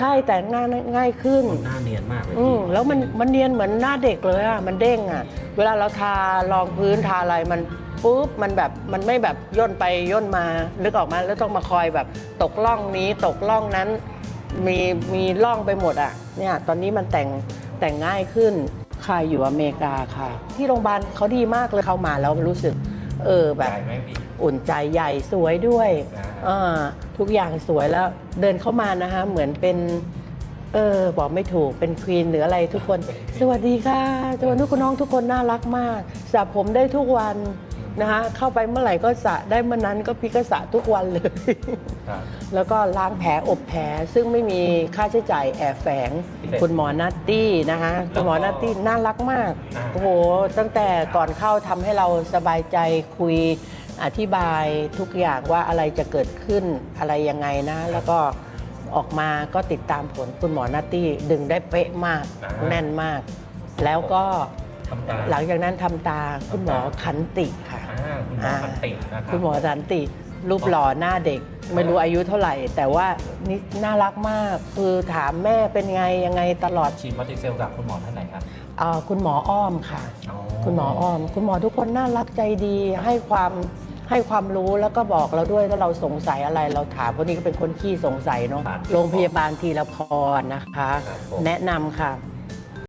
ใช่แต่งหน้าง่ายขึ้น หน้าเนียนมากเลยอืมพี่แล้วมันมันเนียนเหมือนหน้าเด็กเลยอะมันเด้งอะ เวลาเราทารองพื้นทาอะไรมันปุ๊บมันแบบมันไม่แบบย่นไปย่นมานึกออกมาแล้วต้องมาคอยแบบ ตกล่องนี้ตกล่องนั้น มีมีล่องไปหมดอะเนี่ยตอนนี้มันแต่งแต่งง่ายขึ้นค่ะอยู่อเมริกาค่ะ ที่โรงพยาบาลเขาดีมากเลยเข้ามาแล้วรู้สึก เออแบบใหญ่ไหมพี่ อุ่นใจใหญ่สวยด้วยอ่า อ่าทุกอย่างสวยแล้วเดินเข้ามานะคะเหมือนเป็น เออ บอกไม่ถูกเป็นควีนหรืออะไรทุกคน สวัสดีค่ะสวัสดีคุณน้องทุกคนน่ารักมากสระผมได้ทุกวัน นะคะเข้าไปเมื่อไหร่ก็สระได้เมื่อนั้นก็พี่ก็สระทุกวันเลย ครับ แล้วก็ล้างแผลอบแผลซึ่งไม่มีค่าใช้จ่ายแอบแฝงพิเศษคุณหมอนัตตี้นะคะคุณหมอนัตตี้น่ารักมากอ่า โอ้โหตั้งแต่ก่อนเข้าทำให้เราสบายใจคุยอธิบายทุกอย่างว่าอะไรจะเกิดขึ้นอะไรยังไงนะ แล้วก็ออกมาก็ติดตามผลคุณหมอนัตตี้ดึงได้เป๊ะมากอ่า แน่นมาก แล้วก็ ทำตา หลังจากนั้นทำตาคุณหมอขันติค่ะอ่า คุณหมอพันตินะครับคุณหมอสันติ รูปหล่อหน้าเด็ก ไม่รู้อายุเท่าไหร่ แต่ว่านี่น่ารักมาก คือถามแม่เป็นไงยังไงตลอดฉีดมัลติเซลกับคุณหมอท่านไหนครับเอ่อคุณหมออ้อมค่ะอ๋อคุณหมออ้อม คุณหมอทุกคนน่ารักใจดี ให้ความให้ความรู้แล้วก็บอกเราด้วยถ้าเราสงสัยอะไรเราถามคนนี้ก็เป็นคนขี้สงสัยเนาะโรงพยาบาลทีละพรนะคะครับผมแนะนำค่ะ